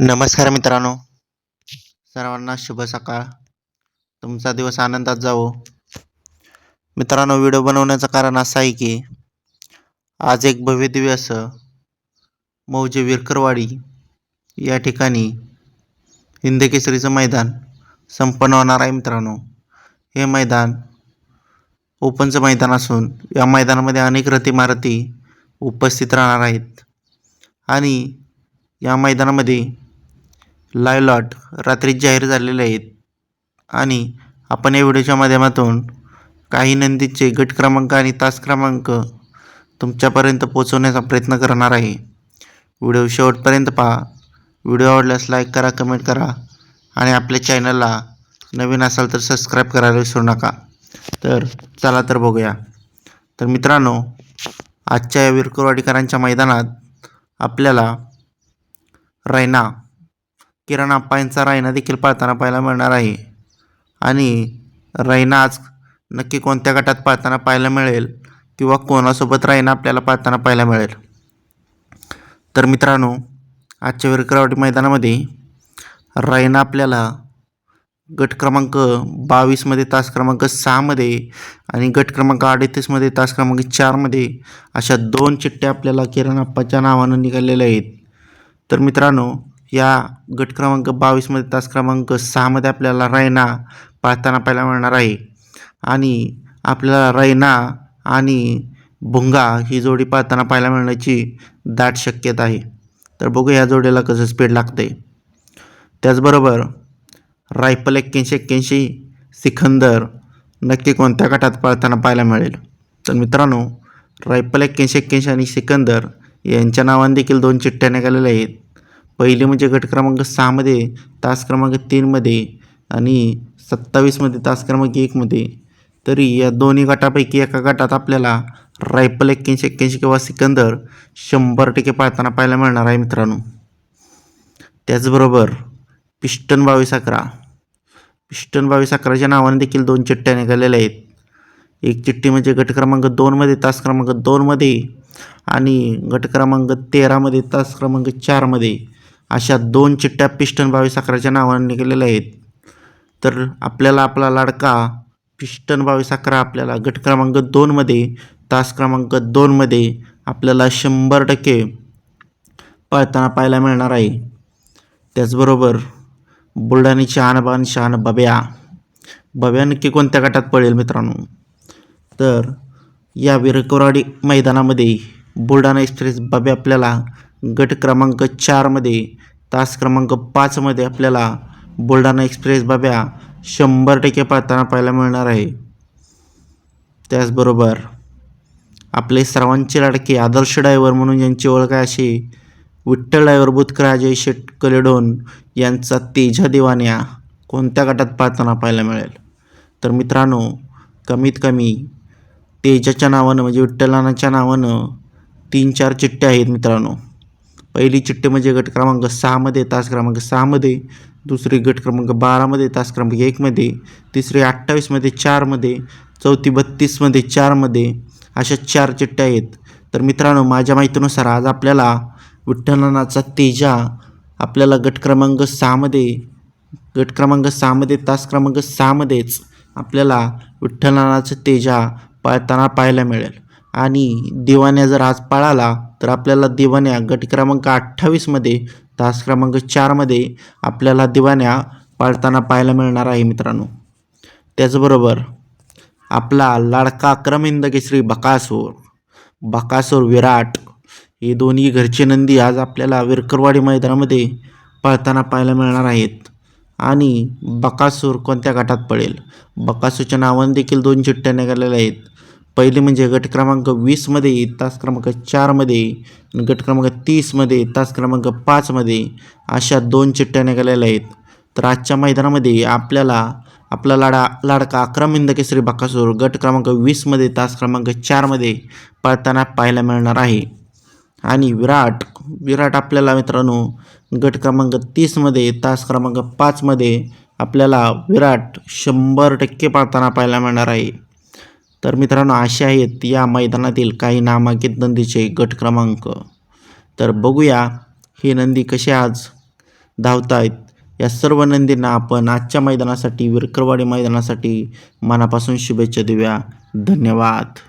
नमस्कार मित्रांनो. सर्वांना शुभ सकाळ. तुमचा दिवस आनंदात जावो. मित्रांनो व्हिडिओ बनवण्याचं कारण असं आहे की आज एक भव्यदिव्य असं मौजे विरकरवाडी या ठिकाणी हिंदकेसरीचं मैदान संपन्न होणार आहे मित्रांनो. हे मैदान ओपनचं मैदान असून या मैदानामध्ये अनेक रथीमारती उपस्थित राहणार आहेत. आणि या मैदानामध्ये लाईव्ह लॉट रात्रीच जाहीर झालेले आहेत. आणि आपण या व्हिडिओच्या माध्यमातून काही नंदीचे गट क्रमांक आणि तास क्रमांक तुमच्यापर्यंत पोहोचवण्याचा प्रयत्न करणार आहे. व्हिडिओ शेवटपर्यंत पहा. व्हिडिओ आवडल्यास लाईक करा कमेंट करा आणि आपल्या चॅनलला नवीन असाल तर सबस्क्राईब करायला विसरू नका. तर चला तर बघूया. तर मित्रांनो आजच्या या विरकुरवाडीकरांच्या मैदानात आपल्याला रैना किरण अप्पायांचा रायना देखील पाळताना पाहायला मिळणार आहे. आणि रैना आज नक्की कोणत्या गटात पाळताना पाहायला मिळेल किंवा कोणासोबत रायना आपल्याला पाळताना पाहायला मिळेल? तर मित्रांनो आजच्या विरकरावटी मैदानामध्ये रायना आपल्याला गट क्रमांक बावीसमध्ये तास क्रमांक सहामध्ये आणि गट क्रमांक अडतीसमध्ये तास क्रमांक चारमध्ये अशा दोन चिठ्ठ्या आपल्याला किरण आप्पाच्या नावानं निघालेल्या आहेत. तर मित्रांनो या गट क्रमांक बावीसमध्ये तास क्रमांक सहामध्ये आपल्याला रायना पाळताना पाहायला मिळणार आहे. आणि आपल्याला रैना आणि भुंगा ही जोडी पाळताना पाहायला मिळण्याची दाट शक्यता आहे. तर बघू या जोडीला कसं स्पीड लागते. त्याचबरोबर रायफल एक्क्याऐंशी एक्क्याऐंशी सिखंदर नक्की कोणत्या गटात पाळताना पाहायला मिळेल? तर मित्रांनो रायफल एक्क्याऐंशी एक्क्याऐंशी आणि सिकंदर यांच्या नावाने देखील दोन चिठ्ठ्या निघालेल्या आहेत. पहिले म्हणजे गट क्रमांक सहामध्ये तास क्रमांक तीनमध्ये आणि सत्तावीसमध्ये तास क्रमांक एकमध्ये तरी या दोन्ही गटापैकी एका गटात आपल्याला रायफल एक्क्याऐंशी एक्क्याऐंशी किंवा सिकंदर शंभर टक्के पाळताना पाहायला मिळणार आहे मित्रांनो. त्याचबरोबर पिस्टन बावीस अकरा. पिस्टन बावीस अकराच्या नावाने देखील दोन चिठ्ठ्या निघालेल्या आहेत. एक चिठ्ठी म्हणजे गट क्रमांक दोनमध्ये तास क्रमांक दोनमध्ये आणि गट क्रमांक तेरामध्ये तास क्रमांक चारमध्ये अशा दोन चिठ्ठ्या पिस्टन बावीस अकराच्या नावाने निघालेल्या आहेत. तर आपल्याला आपला लाडका पिस्टन बावीस अकरा आपल्याला गट क्रमांक दोनमध्ये तास क्रमांक दोनमध्ये आपल्याला शंभर टक्के पळताना पाहायला मिळणार आहे. त्याचबरोबर बुलढाणी शहानबान शहान बब्या. बब्या नक्की कोणत्या गटात पडेल मित्रांनो? तर या विरकरवाडी मैदानामध्ये बुलढाणा एक्सप्रेस बब्या आपल्याला गट क्रमांक चारमध्ये तास क्रमांक पाचमध्ये आपल्याला बुलढाणा एक्सप्रेस बाब्या शंभर टक्के पाळताना पाहायला मिळणार आहे. त्याचबरोबर आपले सर्वांचे लाडके आदर्श ड्रायव्हर म्हणून यांची ओळख आहे अशी विठ्ठल ड्रायव्हर बुतकर शेट कलेडोन यांचा तेजा दिवाण्या कोणत्या गटात पाळताना पाहायला मिळेल? तर मित्रांनो कमीत कमी तेजाच्या नावानं म्हणजे विठ्ठलानाच्या नावानं तीन चार चिठ्ठ्या आहेत मित्रांनो. पहिली चिठ्ठी म्हणजे गट क्रमांक सहामध्ये तास क्रमांक सहामध्ये दुसरी गट क्रमांक बारामध्ये तास क्रमांक एकमध्ये तिसरी अठ्ठावीसमध्ये चारमध्ये चौथी बत्तीसमध्ये चारमध्ये अशा चार चिठ्ठ्या आहेत. तर मित्रांनो माझ्या माहितीनुसार आज आपल्याला विठ्ठलनाचा तेजा आपल्याला गट क्रमांक सहामध्ये गट क्रमांक सहामध्ये तास क्रमांक सहामध्येच आपल्याला विठ्ठलनाचं तेजा पाळताना पाहायला मिळेल. आणि दिवाण्या जर आज पळाला तर आपल्याला दिवाण्या गट क्रमांक अठ्ठावीसमध्ये तास क्रमांक चारमध्ये आपल्याला दिवाण्या पाळताना पाहायला मिळणार आहे मित्रांनो. त्याचबरोबर आपला लाडका अक्रमिंद केसरी बकासूर बकासूर विराट हे दोन्ही घरचे नंदी आज आपल्याला विरकरवाडी मैदानामध्ये पळताना पाहायला मिळणार आहेत. आणि बकासूर कोणत्या गटात पडेल बकासूरच्या नावाने देखील दोन चिठ्ठ्या निघालेल्या आहेत. पहिले म्हणजे गट क्रमांक वीसमध्ये तास क्रमांक चारमध्ये गट क्रमांक तीसमध्ये तास क्रमांक पाचमध्ये अशा दोन चिठ्ठ्या निघालेल्या आहेत. तर आजच्या मैदानामध्ये आपल्याला आपला लाडा लाडका अक्रमिंद केसरी बाकासूर गट क्रमांक वीसमध्ये तास क्रमांक चारमध्ये पळताना पाहायला मिळणार आहे. आणि विराट विराट आपल्याला मित्रांनो गट क्रमांक तीसमध्ये तास क्रमांक पाचमध्ये आपल्याला विराट शंभर टक्के पाळताना पाहायला मिळणार आहे. तर मित्रांनो असे आहेत या मैदानातील काही नामांकित नंदीचे गट क्रमांक. तर बघूया ही नंदी कसे आज धावत आहेत या सर्व नंदींना आपण आजच्या मैदानासाठी विरकरवाडी मैदानासाठी मनापासून शुभेच्छा देऊया. धन्यवाद.